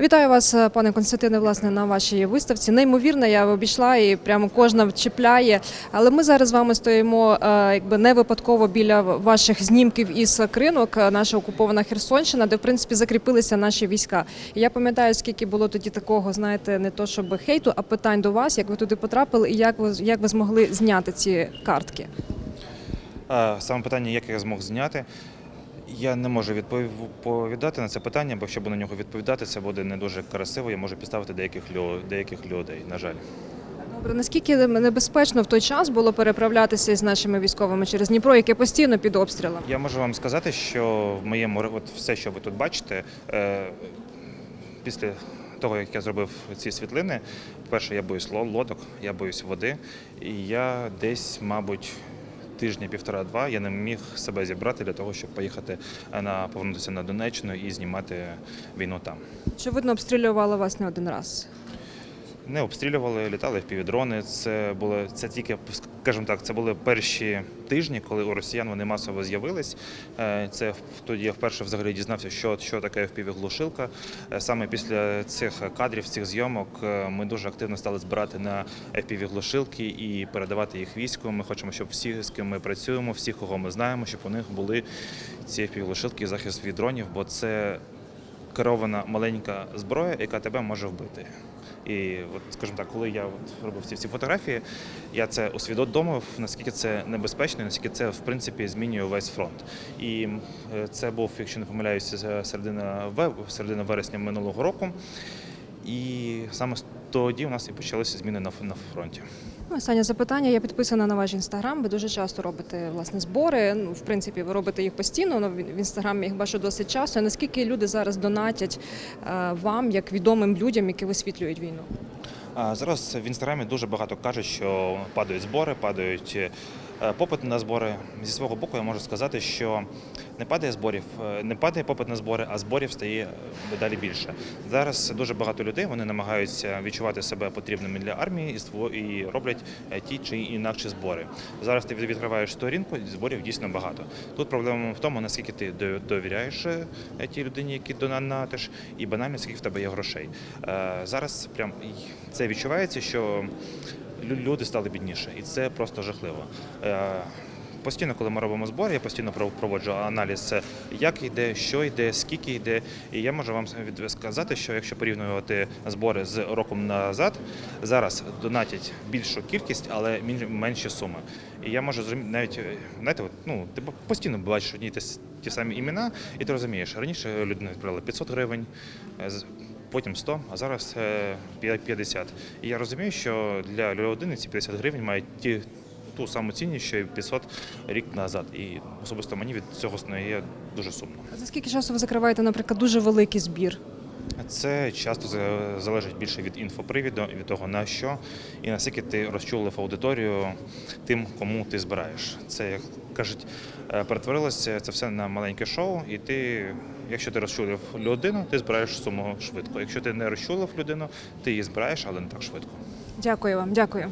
Вітаю вас, е, пане Константине, власне, на вашій виставці. Неймовірно, я обійшла і прямо кожна чіпляє. Але ми зараз з вами стоїмо е, якби не випадково біля ваших знімків із кринок, е, наша окупована Херсонщина, де в принципі закріпилися наші війська. І я пам'ятаю, скільки було тоді такого, знаєте, не то щоб хейту, а питань до вас, як ви туди потрапили, і як ви як ви змогли зняти ці картки. Саме питання, як я змог зняти, я не можу відповідати на це питання, бо щоб на нього відповідати, це буде не дуже красиво. Я можу підставити деяких деяких людей, на жаль. Добре, наскільки небезпечно в той час було переправлятися з нашими військовими через Дніпро, яке постійно під обстрілом? Я можу вам сказати, що в моєму от все, що ви тут бачите, е, після того, як я зробив ці світлини, перше, я боюсь ло- лодок, я боюсь води, і я десь, мабуть. Тижня півтора-два я не міг себе зібрати для того, щоб поїхати е, на повернутися на Донеччину і знімати війну там. Очевидно, обстрілювали вас не один раз. Не обстрілювали, літали в півдрони. Це були це тільки, скажімо так, це були перші тижні, коли у росіян вони масово з'явились. Е, Це тоді я вперше взагалі дізнався, що, що таке впівглушилка. Е, Саме після цих кадрів, цих зйомок, е, ми дуже активно стали збирати на впівглушилки і передавати їх війську. Ми хочемо, щоб всі, з ким ми працюємо, всі, кого ми знаємо, щоб у них були ці впівглушилки і захист від дронів, бо це керована маленька зброя, яка тебе може вбити. І от, скажімо так, коли я от робив ці всі фотографії, я це усвідомив, наскільки це небезпечно, наскільки це в принципі змінює весь фронт. І е, це був, якщо не помиляюся, з- середина середина вересня минулого року. І саме тоді у нас і почалися зміни на, на фронті. Ну, Останнє запитання. Я підписана на ваш інстаграм. Ви дуже часто робите власне збори. Ну, в принципі, ви робите їх постійно. Ну, в інстаграмі їх бачу досить часто. Наскільки люди зараз донатять е, вам, як відомим людям, які висвітлюють війну? А Зараз в інстаграмі дуже багато кажуть, що падають збори, падають е, попит на збори. Зі свого боку, я можу сказати, що не падає зборів, е, не падає попит на збори, а зборів стає е, дедалі більше. Зараз дуже багато людей вони намагаються відчувати себе потрібними для армії і роблять е, ті чи інакші збори. Зараз ти відкриваєш сторінку, зборів дійсно багато. Тут проблема в тому, наскільки ти довіряєш е, тій людині, які донатиш, і банально скільки в тебе є грошей. Е, Зараз прям це відчувається, що люди стали бідніше, і це просто жахливо. Е, Постійно, коли ми робимо збори, я постійно пров- проводжу аналіз, е, як йде, що йде, скільки йде. І я можу вам сказати, що якщо порівнювати збори з роком назад, зараз донатять більшу кількість, але менші суми. І я можу зрозуміти, навіть е, знаєте, ну ти постійно бачиш одні ті, самі імена, і ти розумієш, раніше людина відправила 500 гривень. Е, Потім 100, а зараз е, п'я- 50. І я розумію, що для людини ці 50 гривень мають ті, ту саму цінність, що і 500 рік назад. І особисто мені від цього стає дуже сумно. За скільки часу ви закриваєте, наприклад, дуже великий збір? Це часто залежить більше від інфопривіду, від того на що і наскільки ти розчулив аудиторію тим, кому ти збираєш. Це як кажуть, е, перетворилося це все на маленьке шоу, і ти, якщо ти розчулив людину, ти збираєш суму швидко. Якщо ти не розчулив людину, ти її збираєш, але не так швидко. Дякую вам, дякую.